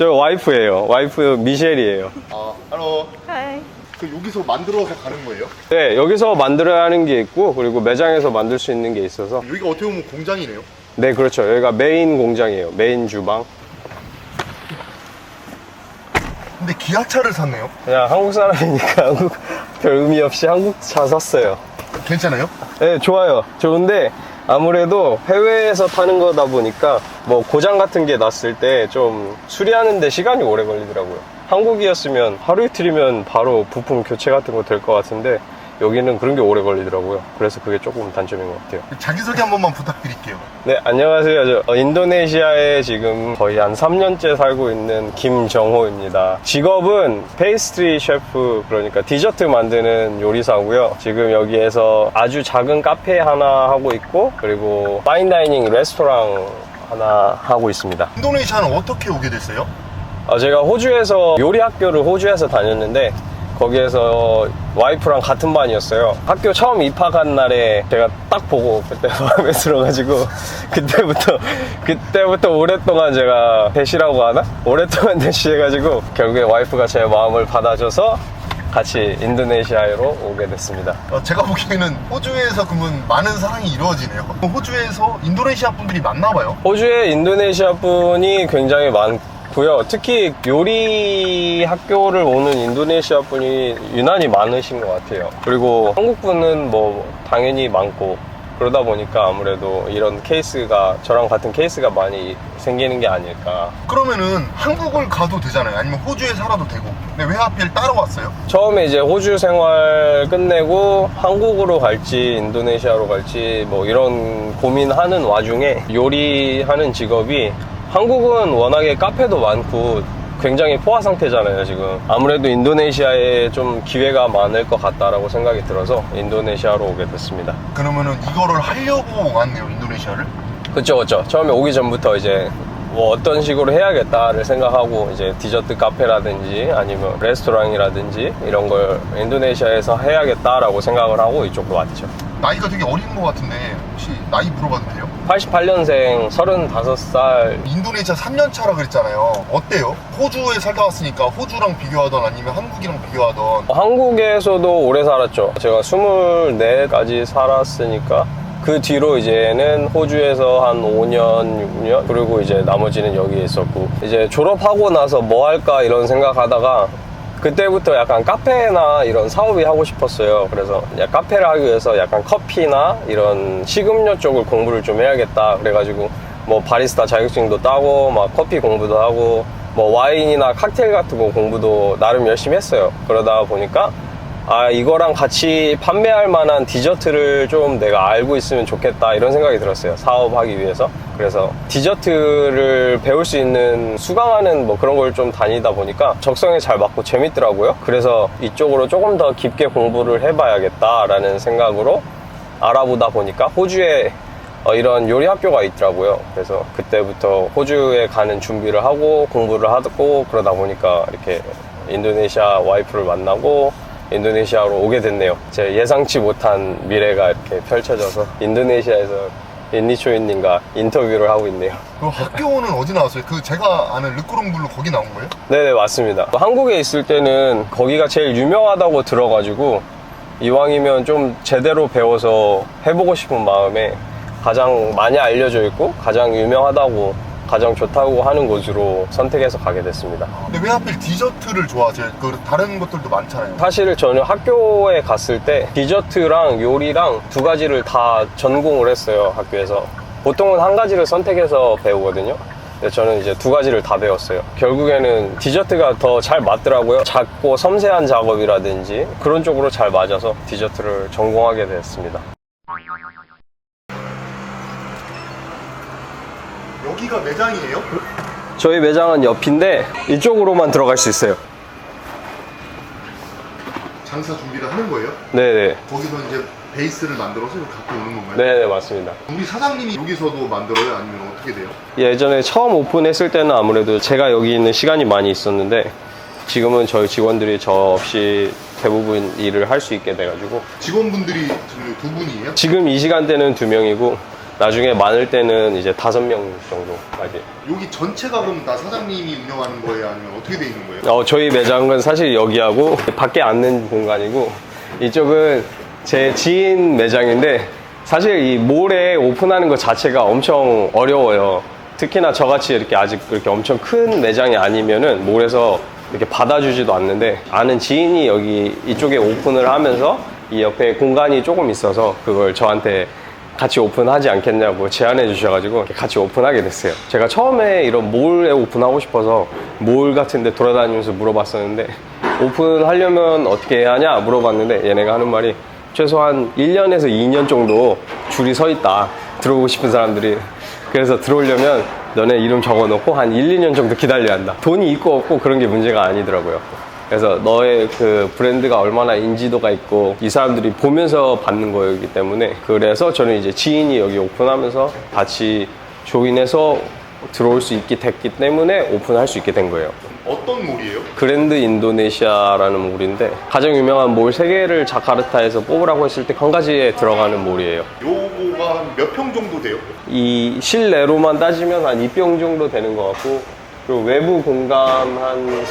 저 와이프예요. 와이프 미셸이에요. 아, 할로. 하이. 그 여기서 만들어서 가는 거예요? 네, 여기서 만들어야 하는 게 있고, 그리고 매장에서 만들 수 있는 게 있어서. 여기가 어떻게 보면 공장이네요. 네, 그렇죠. 여기가 메인 공장이에요. 메인 주방. 근데 기아차를 샀네요. 그냥 한국 사람이니까 한국 별 의미 없이 한국 차 샀어요. 괜찮아요? 네, 좋아요. 좋은데 아무래도 해외에서 타는 거다 보니까 뭐 고장 같은 게 났을 때 좀 수리하는 데 시간이 오래 걸리더라고요. 한국이었으면 하루 이틀이면 바로 부품 교체 같은 거 될 것 같은데 여기는 그런 게 오래 걸리더라고요. 그래서 그게 조금 단점인 것 같아요. 자기소개 한 번만 부탁드릴게요. 네, 안녕하세요. 저 어, 인도네시아에 지금 거의 한 3년째 살고 있는 김정호입니다. 직업은 페이스트리 셰프, 그러니까 디저트 만드는 요리사고요. 지금 여기에서 아주 작은 카페 하나 하고 있고, 그리고 파인다이닝 레스토랑 하나 하고 있습니다. 인도네시아는 어떻게 오게 됐어요? 어, 제가 호주에서 요리 학교를 호주에서 다녔는데 거기에서 와이프랑 같은 반이었어요. 학교 처음 입학한 날에 제가 딱 보고 그때 마음에 들어가지고 그때부터 그때부터 오랫동안 제가 대시라고 하나? 오랫동안 대시해가지고 결국에 와이프가 제 마음을 받아줘서 같이 인도네시아로 오게 됐습니다. 어, 제가 보기에는 호주에서 그러면 많은 사랑이 이루어지네요. 호주에서 인도네시아 분들이 많나 봐요. 호주에 인도네시아 분이 굉장히 많고 요. 특히 요리 학교를 오는 인도네시아 분이 유난히 많으신 것 같아요. 그리고 한국 분은 뭐 당연히 많고 그러다 보니까 아무래도 이런 케이스가 저랑 같은 케이스가 많이 생기는 게 아닐까. 그러면은 한국을 가도 되잖아요. 아니면 호주에 살아도 되고. 근데 왜 하필 따로 왔어요? 처음에 이제 호주 생활 끝내고 한국으로 갈지 인도네시아로 갈지 뭐 이런 고민하는 와중에 요리하는 직업이 한국은 워낙에 카페도 많고 굉장히 포화 상태잖아요 지금 아무래도 인도네시아에 좀 기회가 많을 것 같다라고 생각이 들어서 인도네시아로 오게 됐습니다 그러면은 이거를 하려고 왔네요. 인도네시아를. 그쵸 그쵸 처음에 오기 전부터 이제 뭐 어떤 식으로 해야겠다를 생각하고 이제 디저트 카페라든지 아니면 레스토랑이라든지 이런 걸 인도네시아에서 해야겠다라고 생각을 하고 이쪽으로 왔죠 나이가 되게 어린 것 같은데 혹시 나이 물어봐도 돼요? 88년생 35살 인도네시아 3년 차라 그랬잖아요. 어때요? 호주에 살다 왔으니까 호주랑 비교하던 아니면 한국이랑 비교하던 한국에서도 오래 살았죠 제가 24까지 살았으니까 그 뒤로 이제는 호주에서 한 5년, 6년 그리고 이제 나머지는 여기에 있었고 이제 졸업하고 나서 뭐 할까 이런 생각하다가 그때부터 약간 카페나 이런 사업이 하고 싶었어요. 그래서 카페를 하기 위해서 약간 커피나 이런 식음료 쪽을 공부를 좀 해야겠다. 그래가지고 뭐 바리스타 자격증도 따고 막 커피 공부도 하고 뭐 와인이나 칵테일 같은 거 공부도 나름 열심히 했어요. 그러다 보니까 아 이거랑 같이 판매할 만한 디저트를 좀 내가 알고 있으면 좋겠다 이런 생각이 들었어요 사업하기 위해서 그래서 디저트를 배울 수 있는 수강하는 뭐 그런 걸 좀 다니다 보니까 적성에 잘 맞고 재밌더라고요 그래서 이쪽으로 조금 더 깊게 공부를 해봐야겠다라는 생각으로 알아보다 보니까 호주에 어, 이런 요리 학교가 있더라고요. 그래서 그때부터 호주에 가는 준비를 하고 공부를 하고 그러다 보니까 이렇게 인도네시아 와이프를 만나고 인도네시아로 오게 됐네요. 제 예상치 못한 미래가 이렇게 펼쳐져서 인도네시아에서 인니초인님과 인터뷰를 하고 있네요. 그 학교는 어디 나왔어요? 그 제가 아는 르꾸롱블루 거기 나온 거예요? 네네 맞습니다. 한국에 있을 때는 거기가 제일 유명하다고 들어가지고 이왕이면 좀 제대로 배워서 해보고 싶은 마음에 가장 많이 알려져 있고 가장 유명하다고 가장 좋다고 하는 곳으로 선택해서 가게 됐습니다. 근데 왜 하필 디저트를 좋아하세요? 그 다른 것들도 많잖아요. 사실 저는 학교에 갔을 때 디저트랑 요리랑 두 가지를 다 전공을 했어요 학교에서 보통은 한 가지를 선택해서 배우거든요 근데 저는 이제 두 가지를 다 배웠어요 결국에는 디저트가 더 잘 맞더라고요 작고 섬세한 작업이라든지 그런 쪽으로 잘 맞아서 디저트를 전공하게 됐습니다 여기가 매장이에요? 저희 매장은 옆인데 이쪽으로만 들어갈 수 있어요 장사 준비를 하는 거예요? 네네 거기서 이제 베이스를 만들어서 갖고 오는 건가요? 네네 맞습니다 우리 사장님이 여기서도 만들어요? 아니면 어떻게 돼요? 예전에 처음 오픈했을 때는 아무래도 제가 여기 있는 시간이 많이 있었는데 지금은 저희 직원들이 저 없이 대부분 일을 할 수 있게 돼가지고 직원분들이 지금 두 분이에요? 지금 이 시간대는 두 명이고 나중에 많을 때는 이제 다섯 명 정도까지. 여기 전체가 그럼 다 사장님이 운영하는 거예요? 아니면 어떻게 돼 있는 거예요? 어, 저희 매장은 사실 여기하고 밖에 앉는 공간이고 이쪽은 제 지인 매장인데 사실 이 몰에 오픈하는 것 자체가 엄청 어려워요. 특히나 저같이 이렇게 아직 그렇게 엄청 큰 매장이 아니면은 몰에서 이렇게 받아주지도 않는데 아는 지인이 여기 이쪽에 오픈을 하면서 이 옆에 공간이 조금 있어서 그걸 저한테 같이 오픈하지 않겠냐고 제안해 주셔가지고 같이 오픈하게 됐어요. 제가 처음에 이런 몰에 오픈하고 싶어서 몰 같은 데 돌아다니면서 물어봤었는데 오픈하려면 어떻게 해야 하냐 물어봤는데 얘네가 하는 말이 최소한 1년에서 2년 정도 줄이 서 있다. 들어오고 싶은 사람들이. 그래서 들어오려면 너네 이름 적어 놓고 한 1, 2년 정도 기다려야 한다. 돈이 있고 없고 그런 게 문제가 아니더라고요. 그래서 너의 그 브랜드가 얼마나 인지도가 있고 이 사람들이 보면서 받는 거였기 때문에 그래서 저는 이제 지인이 여기 오픈하면서 같이 조인해서 들어올 수 있게 됐기 때문에 오픈할 수 있게 된 거예요. 어떤 몰이에요? 그랜드 인도네시아라는 몰인데 가장 유명한 몰 3개를 자카르타에서 뽑으라고 했을 때 한 가지에 들어가는 몰이에요. 요거가 한 몇 평 정도 돼요? 이 실내로만 따지면 한 2평 정도 되는 것 같고 그리고 외부 공간 한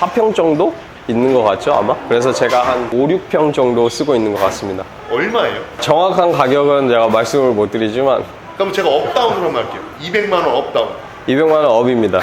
4평 정도 있는 것 같죠 아마? 그래서 제가 한 5, 6평 정도 쓰고 있는 것 같습니다. 얼마예요? 정확한 가격은 제가 말씀을 못 드리지만 그럼 제가 업다운으로 한번 할게요. 200만 원 업다운. 200만 원 업입니다.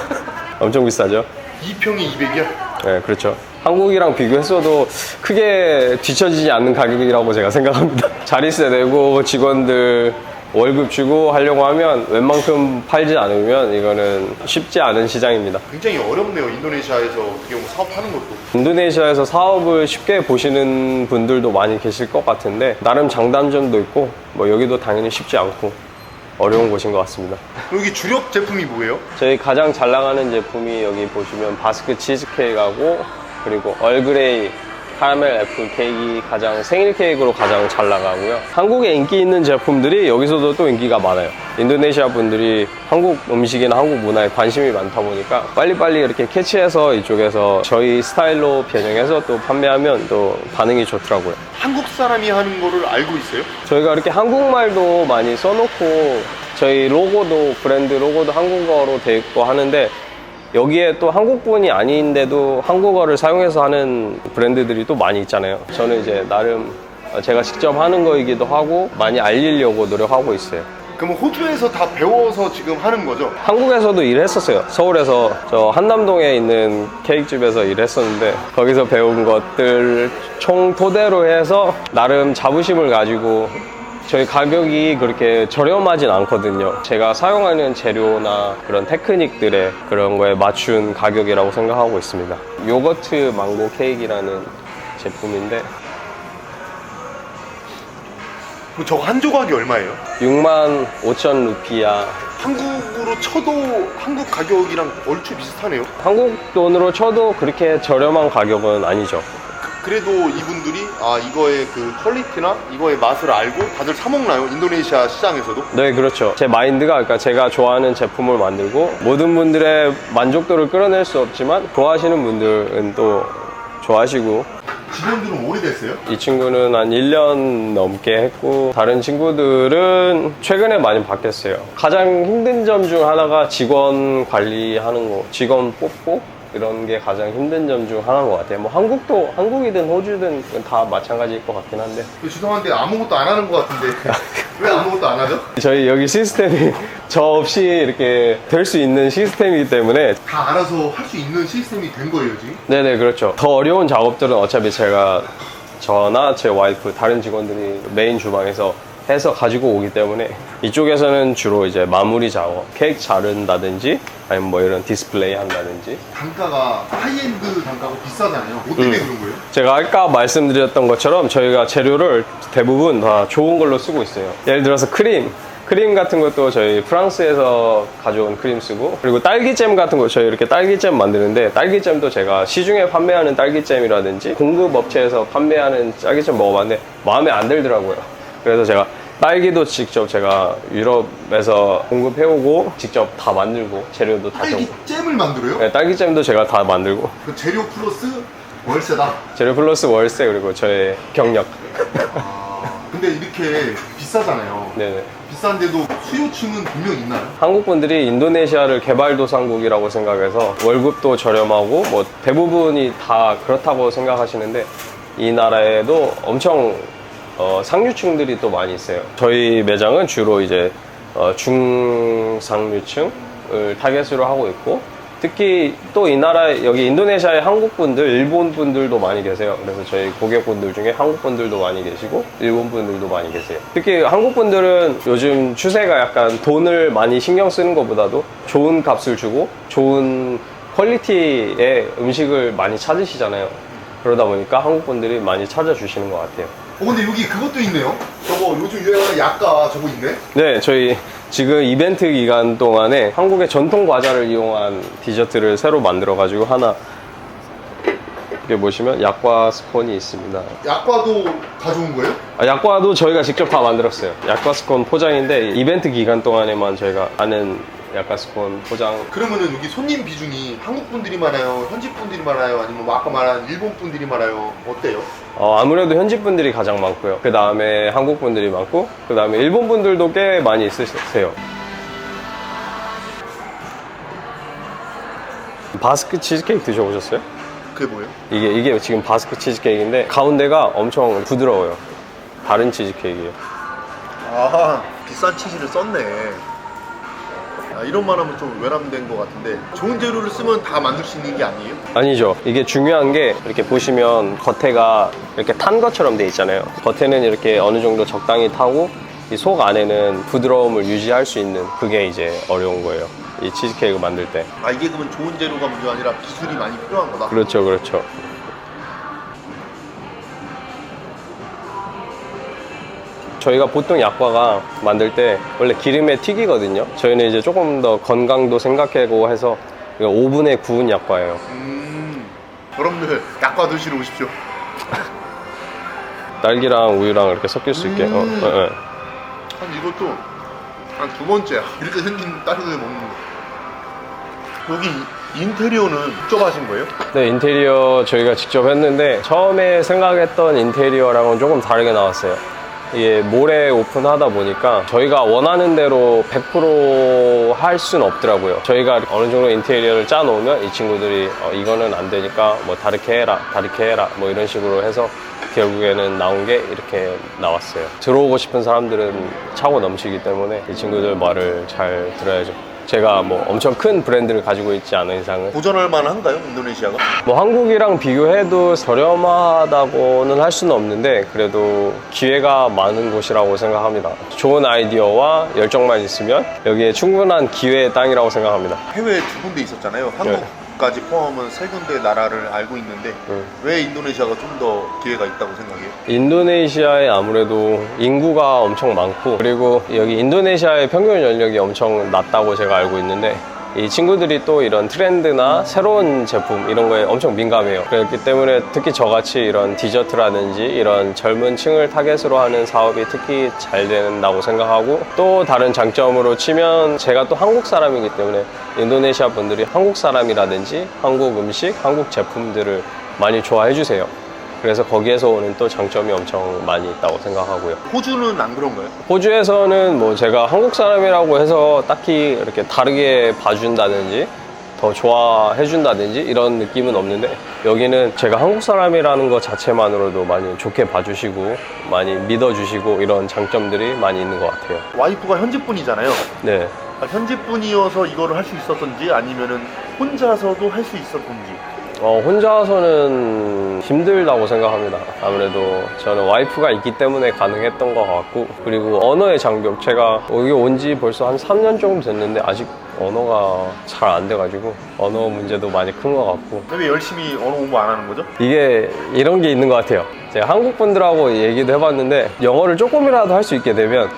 엄청 비싸죠? 2평이 200이야? 네, 그렇죠. 한국이랑 비교했어도 크게 뒤처지지 않는 가격이라고 제가 생각합니다. 자릿세 내고 직원들 월급 주고 하려고 하면 웬만큼 팔지 않으면 이거는 쉽지 않은 시장입니다. 굉장히 어렵네요. 인도네시아에서 어떻게 보면 사업하는 것도. 인도네시아에서 사업을 쉽게 보시는 분들도 많이 계실 것 같은데 나름 장단점도 있고 뭐 여기도 당연히 쉽지 않고 어려운 곳인 것 같습니다. 여기 주력 제품이 뭐예요? 저희 가장 잘 나가는 제품이 여기 보시면 바스크 치즈케이크하고 그리고 얼그레이 카라멜 애플 케이크 가장 생일 케이크로 가장 잘 나가고요. 한국에 인기 있는 제품들이 여기서도 또 인기가 많아요. 인도네시아 분들이 한국 음식이나 한국 문화에 관심이 많다 보니까 빨리빨리 이렇게 캐치해서 이쪽에서 저희 스타일로 변형해서 또 판매하면 또 반응이 좋더라고요. 한국 사람이 하는 거를 알고 있어요? 저희가 이렇게 한국말도 많이 써놓고 저희 로고도 브랜드 로고도 한국어로 돼 있고 하는데 여기에 또 한국분이 아닌데도 한국어를 사용해서 하는 브랜드들이 또 많이 있잖아요. 저는 이제 나름 제가 직접 하는 거이기도 하고 많이 알리려고 노력하고 있어요. 그럼 호주에서 다 배워서 지금 하는 거죠? 한국에서도 일했었어요. 서울에서 저 한남동에 있는 케이크집에서 일했었는데 거기서 배운 것들 총 토대로 해서 나름 자부심을 가지고 저희 가격이 그렇게 저렴하진 않거든요. 제가 사용하는 재료나 그런 테크닉들의 그런 거에 맞춘 가격이라고 생각하고 있습니다. 요거트 망고 케이크라는 제품인데 저거 한 조각이 얼마예요? 6만 5천 루피야 한국으로 쳐도 한국 가격이랑 얼추 비슷하네요. 한국 돈으로 쳐도 그렇게 저렴한 가격은 아니죠. 그래도 이분들이 아 이거의 그 퀄리티나 이거의 맛을 알고 다들 사 먹나요? 인도네시아 시장에서도? 네, 그렇죠. 제 마인드가 그러니까 제가 좋아하는 제품을 만들고 모든 분들의 만족도를 끌어낼 수 없지만 좋아하시는 분들은 또 좋아하시고 직원들은 오래됐어요? 이 친구는 한 1년 넘게 했고 다른 친구들은 최근에 많이 바뀌었어요. 가장 힘든 점 중 하나가 직원 관리하는 거, 직원 뽑고 이런 게 가장 힘든 점 중 하나인 것 같아요. 뭐 한국도 한국이든 호주든 다 마찬가지일 것 같긴 한데 그 죄송한데 아무것도 안 하는 것 같은데 왜 아무것도 안 하죠? 저희 여기 시스템이 저 없이 이렇게 될 수 있는 시스템이기 때문에 다 알아서 할 수 있는 시스템이 된 거예요 지금? 네네 그렇죠 더 어려운 작업들은 어차피 제가 저나 제 와이프 다른 직원들이 메인 주방에서 해서 가지고 오기 때문에 이쪽에서는 주로 이제 마무리 작업 케이크 자른다든지 아니면 뭐 이런 디스플레이 한다든지 단가가 하이엔드 단가가 비싸잖아요. 뭐 때문에 그런 거예요? 제가 아까 말씀드렸던 것처럼 저희가 재료를 대부분 다 좋은 걸로 쓰고 있어요. 예를 들어서 크림. 크림 같은 것도 저희 프랑스에서 가져온 크림 쓰고 그리고 딸기잼 같은 거 저희 이렇게 딸기잼 만드는데 딸기잼도 제가 시중에 판매하는 딸기잼이라든지 공급 업체에서 판매하는 딸기잼 먹어봤는데 마음에 안 들더라고요. 그래서 제가 딸기도 직접 제가 유럽에서 공급해오고 직접 다 만들고 재료도 다 딸기 좀 잼을 만들어요? 네, 딸기잼도 제가 다 만들고 그 재료 플러스 월세다. 재료 플러스 월세 그리고 저의 경력 아, 근데 이렇게 비싸잖아요. 네네. 비싼데도 수요층은 분명 있나요? 한국 분들이 인도네시아를 개발도상국이라고 생각해서 월급도 저렴하고 뭐 대부분이 다 그렇다고 생각하시는데 이 나라에도 엄청 어, 상류층들이 또 많이 있어요. 저희 매장은 주로 이제 어, 중상류층을 타겟으로 하고 있고 특히 또 이 나라 여기 인도네시아에 한국 분들, 일본 분들도 많이 계세요. 그래서 저희 고객분들 중에 한국 분들도 많이 계시고 일본 분들도 많이 계세요. 특히 한국 분들은 요즘 추세가 약간 돈을 많이 신경 쓰는 것보다도 좋은 값을 주고 좋은 퀄리티의 음식을 많이 찾으시잖아요. 그러다 보니까 한국 분들이 많이 찾아주시는 것 같아요. 어 근데 여기 그것도 있네요. 저거 요즘 유행하는 약과 저거 있네. 네, 저희 지금 이벤트 기간 동안에 한국의 전통 과자를 이용한 디저트를 새로 만들어가지고 하나 이렇게 보시면 약과 스콘이 있습니다. 약과도 가져온 거예요? 아, 약과도 저희가 직접 다 만들었어요. 약과 스콘 포장인데 이벤트 기간 동안에만 저희가 하는 약과 스콘 포장. 그러면은 여기 손님 비중이 한국 분들이 많아요, 현지 분들이 많아요, 아니면 뭐 아까 말한 일본 분들이 많아요. 어때요? 어, 아무래도 현지 분들이 가장 많고요. 그 다음에 한국 분들이 많고, 그 다음에 일본 분들도 꽤 많이 있으세요. 바스크 치즈케이크 드셔보셨어요? 그게 뭐예요? 이게 이게 지금 바스크 치즈케이크인데 가운데가 엄청 부드러워요. 다른 치즈케이크예요. 아 비싼 치즈를 썼네. 아, 이런 말 하면 좀 외람된 것 같은데 좋은 재료를 쓰면 다 만들 수 있는 게 아니에요? 아니죠. 이게 중요한 게 이렇게 보시면 겉에가 이렇게 탄 것처럼 돼 있잖아요. 겉에는 이렇게 어느 정도 적당히 타고 이 속 안에는 부드러움을 유지할 수 있는 그게 이제 어려운 거예요. 이 치즈케이크 만들 때. 아 이게 그러면 좋은 재료가 문제가 아니라 기술이 많이 필요한 거다. 그렇죠, 그렇죠. 저희가 보통 약과가 만들 때 원래 기름에 튀기거든요. 저희는 이제 조금 더 건강도 생각하고 해서 이거 오븐에 구운 약과예요. 음 여러분들 약과 드시러 오십시오. 딸기랑 우유랑 이렇게 섞일 수 있게. 어, 음. 어, 어. 한 이것도 한 두 번째야. 이렇게 생긴 딸기를 먹는 거. 여기 인테리어는 직접 하신 거예요? 네, 인테리어 저희가 직접 했는데 처음에 생각했던 인테리어랑은 조금 다르게 나왔어요. 이게 모레 오픈하다 보니까 저희가 원하는 대로 100%할 수는 없더라고요. 저희가 어느 정도 인테리어를 짜놓으면 이 친구들이 어, 이거는 안 되니까 뭐 다르게 해라, 다르게 해라 뭐 이런 식으로 해서 결국에는 나온 게 이렇게 나왔어요. 들어오고 싶은 사람들은 차고 넘치기 때문에 이 친구들 말을 잘 들어야죠. 제가 뭐 엄청 큰 브랜드를 가지고 있지 않은 이상은 도전할 만한가요? 인도네시아가? 뭐 한국이랑 비교해도 저렴하다고는 할 수는 없는데 그래도 기회가 많은 곳이라고 생각합니다. 좋은 아이디어와 열정만 있으면 여기에 충분한 기회의 땅이라고 생각합니다. 해외에 두 군데 있었잖아요. 한국 까지 포함은 세 군데 나라를 알고 있는데 음. 왜 인도네시아가 좀 더 기회가 있다고 생각해요? 인도네시아에 아무래도 인구가 엄청 많고 그리고 여기 인도네시아의 평균 연령이 엄청 낮다고 제가 알고 있는데 이 친구들이 또 이런 트렌드나 새로운 제품 이런 거에 엄청 민감해요. 그렇기 때문에 특히 저같이 이런 디저트라든지 이런 젊은 층을 타겟으로 하는 사업이 특히 잘 된다고 생각하고 또 다른 장점으로 치면 제가 또 한국 사람이기 때문에 인도네시아 분들이 한국 사람이라든지 한국 음식, 한국 제품들을 많이 좋아해 주세요. 그래서 거기에서 오는 또 장점이 엄청 많이 있다고 생각하고요. 호주는 안 그런가요? 호주에서는 뭐 제가 한국 사람이라고 해서 딱히 이렇게 다르게 봐준다든지 더 좋아해준다든지 이런 느낌은 없는데 여기는 제가 한국 사람이라는 것 자체만으로도 많이 좋게 봐주시고 많이 믿어주시고 이런 장점들이 많이 있는 것 같아요. 와이프가 현지 분이잖아요. 네. 아, 현지 분이어서 이거를 할 수 있었던지 아니면은 혼자서도 할 수 있었던지 어, 혼자서는 힘들다고 생각합니다. 아무래도 저는 와이프가 있기 때문에 가능했던 것 같고, 그리고 언어의 장벽. 제가 여기 온 지 벌써 한 3년 정도 됐는데, 아직 언어가 잘 안 돼가지고, 언어 문제도 많이 큰 것 같고, 왜 열심히 언어 공부 안 하는 거죠? 이게 이런 게 있는 것 같아요. 제가 한국 분들하고 얘기도 해봤는데, 영어를 조금이라도 할 수 있게 되면,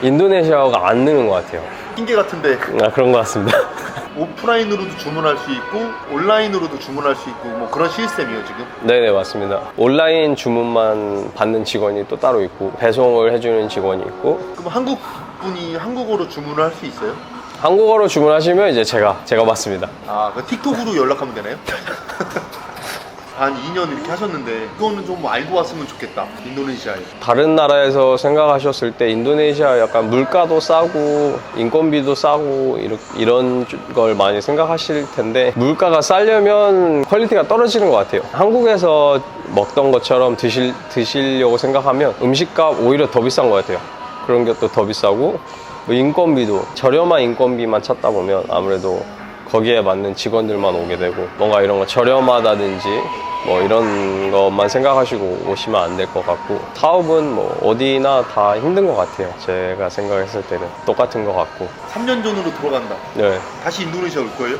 인도네시아어가 안 느는 것 같아요. 핑계 같은데 아, 그런 것 같습니다. 오프라인으로도 주문할 수 있고 온라인으로도 주문할 수 있고 뭐 그런 시스템이에요 지금 네네 맞습니다 온라인 주문만 받는 직원이 또 따로 있고 배송을 해주는 직원이 있고 그럼 한국 분이 한국어로 주문을 할 수 있어요? 한국어로 주문하시면 이제 제가 제가 받습니다 아, 그 틱톡으로 연락하면 되나요? 한 2년 이렇게 하셨는데 그거는 좀 알고 왔으면 좋겠다. 인도네시아에. 다른 나라에서 생각하셨을 때 인도네시아 약간 물가도 싸고 인건비도 싸고 이렇- 이런 걸 많이 생각하실 텐데 물가가 싸려면 퀄리티가 떨어지는 것 같아요. 한국에서 먹던 것처럼 드실, 드시려고 생각하면 음식값 오히려 더 비싼 것 같아요. 그런 것도 더 비싸고 뭐 인건비도 저렴한 인건비만 찾다 보면 아무래도 거기에 맞는 직원들만 오게 되고 뭔가 이런 거 저렴하다든지 뭐 이런 것만 생각하시고 오시면 안 될 것 같고 사업은 뭐 어디나 다 힘든 것 같아요. 제가 생각했을 때는 똑같은 것 같고. 3년 전으로 돌아간다. 네. 다시 인도네시아 올 거예요?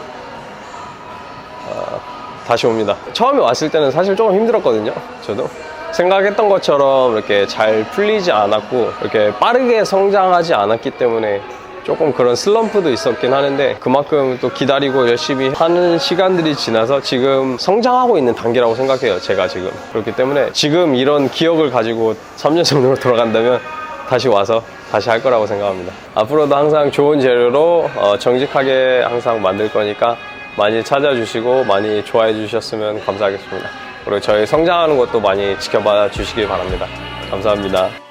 다시 옵니다. 처음에 왔을 때는 사실 조금 힘들었거든요. 저도. 생각했던 것처럼 이렇게 잘 풀리지 않았고 이렇게 빠르게 성장하지 않았기 때문에 조금 그런 슬럼프도 있었긴 하는데 그만큼 또 기다리고 열심히 하는 시간들이 지나서 지금 성장하고 있는 단계라고 생각해요 제가 지금. 그렇기 때문에 지금 이런 기억을 가지고 3년 정도로 돌아간다면 다시 와서 다시 할 거라고 생각합니다. 앞으로도 항상 좋은 재료로 어, 정직하게 항상 만들 거니까 많이 찾아주시고 많이 좋아해 주셨으면 감사하겠습니다. 그리고 저희 성장하는 것도 많이 지켜봐 주시기 바랍니다. 감사합니다